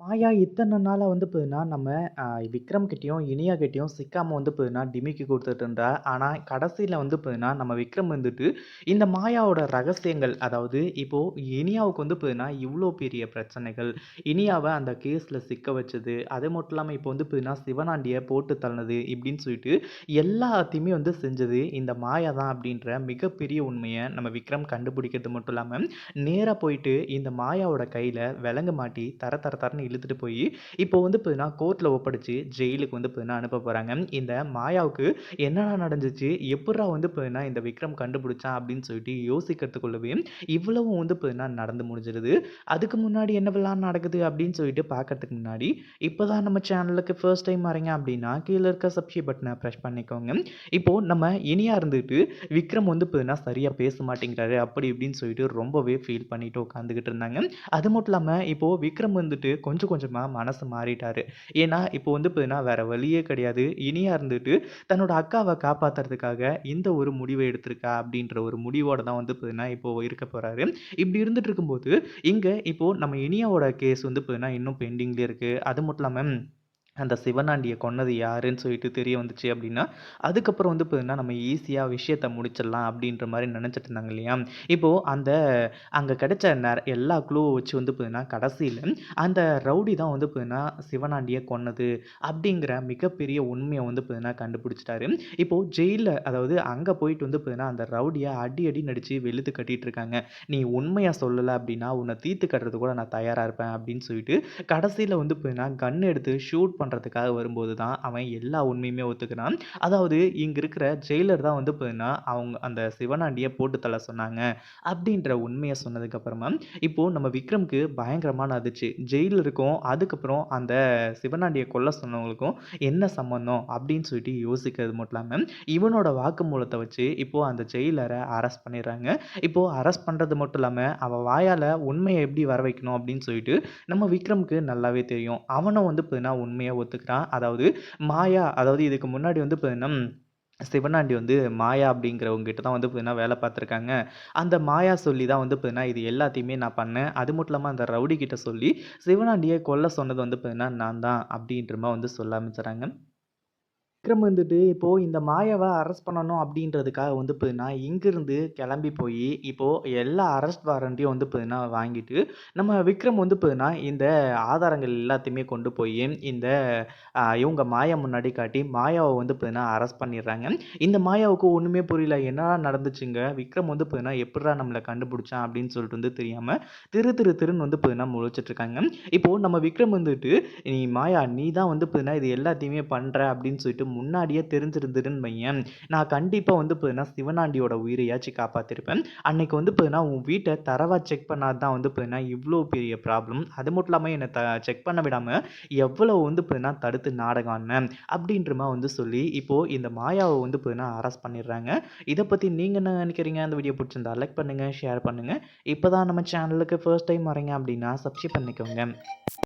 மாயா இத்தனை நாளாக வந்து போதுன்னா நம்ம விக்ரம் கிட்டேயும் இனியா கிட்டேயும் சிக்காம வந்து போதுன்னா டிமிக்கி கொடுத்துட்டு இருந்தா. ஆனால் கடைசியில் வந்து போதுன்னா நம்ம விக்ரம் வந்துட்டு இந்த மாயாவோட ரகசியங்கள், அதாவது இப்போ இனியாவுக்கு வந்து போதுன்னா இவ்வளோ பெரிய பிரச்சனைகள். இனியாவை அந்த கேஸில் சிக்க வச்சது. அது மட்டும் இல்லாமல் இப்போ வந்து போதுன்னா சிவனாண்டியை போட்டு தள்ளினது இப்படின்னு சொல்லிட்டு எல்லாத்தையுமே வந்து செஞ்சது இந்த மாயா தான் அப்படின்ற மிகப்பெரிய உண்மையை நம்ம விக்ரம் கண்டுபிடிக்கிறது மட்டும் இல்லாமல் நேராக போயிட்டு இந்த மாயாவோட கையில் விலங்கு மாட்டி தர தர தரன்னு இழுத்துட்டு போய் இப்போ வந்து பார்த்தீங்கன்னா, கோர்ட்டில் ஒப்படைச்சு ஜெயிலுக்கு வந்து பார்த்தீங்கன்னா அனுப்ப போறாங்க. இந்த மாயாவுக்கு என்னடா நடந்துச்சு? எப்படா வந்து பார்த்தீங்கன்னா, இந்த விக்ரம் கண்டுபிடிச்சான் அப்படின்னு சொல்லிட்டு யோசிக்கிறதுக்குள்ளவே இவ்வளவும் வந்து பார்த்தீங்கன்னா நடந்து முடிஞ்சிருது. அதுக்கு முன்னாடி என்னவெல்லாம் நடக்குது அப்படின்னு சொல்லிட்டு பார்க்கறதுக்கு முன்னாடி, இப்போ தான் நம்ம சேனலுக்கு ஃபர்ஸ்ட் டைம் வரீங்க அப்படின்னா, கீழே இருக்க சப்ஸ்கிரைப் பட்டனை ப்ரெஷ் பண்ணிக்கோங்க. இப்போது நம்ம இனியாக இருந்துட்டு, விக்ரம் வந்து பார்த்தீங்கன்னா சரியாக பேச மாட்டேங்கிறாரு அப்படி இப்படின்னு சொல்லிட்டு ரொம்பவே ஃபீல் பண்ணிட்டு உட்காந்துக்கிட்டு இருந்தாங்க. அது மட்டும் இல்லாமல் இப்போ விக்ரம் வந்துட்டு கொஞ்சம் கொஞ்சமாக மனசு மாறிட்டார். ஏன்னா, இப்போ வந்து பார்த்தீங்கன்னா, வேறு வழியே கிடையாது. இனியாக இருந்துட்டு தன்னோட அக்காவை காப்பாற்றுறதுக்காக இந்த ஒரு முடிவை எடுத்திருக்கா அப்படின்ற ஒரு முடிவோடு தான் வந்து பார்த்தீங்கன்னா, இப்போது இருக்க போகிறாரு இப்படி இருந்துட்டு இருக்கும்போது, இங்கே இப்போது நம்ம இனியாவோட கேஸ் வந்து பார்த்தீங்கன்னா, இன்னும் பெண்டிங்லேயே இருக்குது அது மட்டும் இல்லாமல் அந்த சிவனாண்டியை கொன்னது யாருன்னு சொல்லிட்டு தெரிய வந்துச்சு அப்படின்னா, அதுக்கப்புறம் வந்து பார்த்தீங்கன்னா, நம்ம ஈஸியாக விஷயத்த முடிச்சிடலாம் அப்படின்ற மாதிரி நினச்சிட்டு இருந்தாங்க இல்லையா? இப்போது அந்த அங்கே கிடைச்ச நெற எல்லா குழுவை வச்சு வந்து பார்த்தீங்கன்னா, கடைசியில் அந்த ரவுடி தான் வந்து பார்த்தீங்கன்னா, சிவனாண்டியை கொன்னது அப்படிங்கிற மிகப்பெரிய உண்மையை வந்து பார்த்தீங்கன்னா கண்டுபிடிச்சிட்டாரு இப்போது ஜெயிலில் அதாவது அங்கே போயிட்டு வந்து பார்த்தீங்கன்னா, அந்த ரவுடியை அடி அடி நடித்து வெளுத்து கட்டிகிட்டு இருக்காங்க. "நீ உண்மையாக சொல்லலை அப்படின்னா, உன்னை தீர்த்து கட்டுறதுக்கு கூட நான் தயாராக இருப்பேன்" அப்படின்னு சொல்லிட்டு, கடைசியில் வந்து பார்த்தீங்கன்னா, கன் எடுத்து ஷூட் பண்ண பண்ணுறதுக்காக வரும்போது தான், அவன் எல்லா உண்மையுமே ஒத்துக்கிறான். அதாவது இங்கே இருக்கிற ஜெயிலர் தான் வந்து பார்த்தீங்கன்னா, அவங்க அந்த சிவனாண்டியை போட்டு தள்ள சொன்னாங்க. அப்படின்ற உண்மையை சொன்னதுக்கப்புறமா இப்போது நம்ம விக்ரம்க்கு பயங்கரமான அதிர்ச்சி. ஜெயிலருக்கும், அதுக்கப்புறம் அந்த சிவனாண்டியை கொல்ல சொன்னவங்களுக்கும் என்ன சம்மந்தம்? அப்படின்னு சொல்லிட்டு யோசிக்கிறது மட்டும் இல்லாமல் இவனோட வாக்குமூலத்தை வச்சு இப்போது அந்த ஜெயிலரை அரெஸ்ட் பண்ணிடுறாங்க. இப்போது அரெஸ்ட் பண்ணுறது மட்டும் இல்லாமல் அவள் வாயால் உண்மையை எப்படி வர வைக்கணும் அப்படின்னு சொல்லிட்டு, நம்ம விக்ரம்க்கு நல்லாவே தெரியும். அவனும் வந்து பார்த்தீங்கன்னா, உண்மையை ஒத்துக்கிறான். அதாவது மாயா அதாவது இதுக்கு முன்னாடி வந்து பார்த்தீங்கன்னா, சிவனாண்டி வந்து மாயா அப்படிங்கிறவங்க கிட்ட தான் வந்து பார்த்தீங்கன்னா வேலை பார்த்துருக்காங்க. அந்த மாயா சொல்லி தான் வந்து பார்த்தீங்கன்னா, இது எல்லாத்தையுமே நான் பண்ணேன். அது மட்டும் இல்லாம அந்த ரவுடி கிட்ட சொல்லி, சிவனாண்டியை கொல்ல சொன்னது வந்து பார்த்தீங்கன்னா, நான் தான் அப்படின்ற வந்து சொல்ல ஆரம்பிச்சுறாங்க விக்ரம் வந்துட்டு இப்போது இந்த மாயாவை அரெஸ்ட் பண்ணணும் அப்படின்றதுக்காக வந்து பார்த்தீங்கன்னா, இங்கேருந்து கிளம்பி போய் இப்போது எல்லா அரெஸ்ட் வாரண்ட்டையும் வந்து பார்த்தீங்கன்னா வாங்கிட்டு, நம்ம விக்ரம் வந்து பார்த்தீங்கன்னா, இந்த ஆதாரங்கள் எல்லாத்தையுமே கொண்டு போய் இந்த இவங்க மாயா முன்னாடி காட்டி, மாயாவை வந்து பார்த்தீங்கன்னா அரெஸ்ட் பண்ணிடுறாங்க. இந்த மாயாவுக்கு ஒன்றுமே புரியல. என்னடா நடந்துச்சுங்க? விக்ரம் வந்து பார்த்தீங்கன்னா, எப்படா நம்மளை கண்டுபிடிச்சான்? அப்படின்னு சொல்லிட்டு வந்து தெரியாமல் திரு திரு திருன்னு வந்து பார்த்தீங்கன்னா முழிச்சிட்ருக்காங்க இப்போது நம்ம விக்ரம் வந்துட்டு, "நீ மாயா நீ தான் வந்து பார்த்தீங்கன்னா, இது எல்லாத்தையுமே பண்ணுற அப்படின்னு சொல்லிட்டு முன்னாடியே தெரிஞ்சிருந்துருன்னு வையேன், நான் கண்டிப்பாக வந்து பார்த்தீங்கன்னா, சிவனாண்டியோட உயிரையாச்சும் காப்பாற்றிருப்பேன் அன்னைக்கு வந்து பார்த்தீங்கன்னா, உன் வீட்டை தரவா செக் பண்ணாது தான் வந்து பார்த்தீங்கன்னா, இவ்வளோ பெரிய ப்ராப்ளம். அது மட்டும் இல்லாமல் என்னை த செக் பண்ண விடாமல் எவ்வளோ வந்து பார்த்தீங்கன்னா, தடுத்து நாடகம் ஆடுனேன். அப்படின்ற மாதிரி வந்து சொல்லி, இப்போது இந்த மாயாவை வந்து பார்த்தீங்கன்னா, அரெஸ்ட் பண்ணிடுறாங்க. இதை பற்றி நீங்கள் என்ன நினைக்கிறீங்க அந்த வீடியோ பிடிச்சிருந்தா லைக் பண்ணுங்கள் ஷேர் பண்ணுங்கள் இப்போ தான் நம்ம சேனலுக்கு ஃபர்ஸ்ட் டைம் வரீங்க அப்படின்னா, சப்ஸ்கிரைப் பண்ணிக்கோங்க.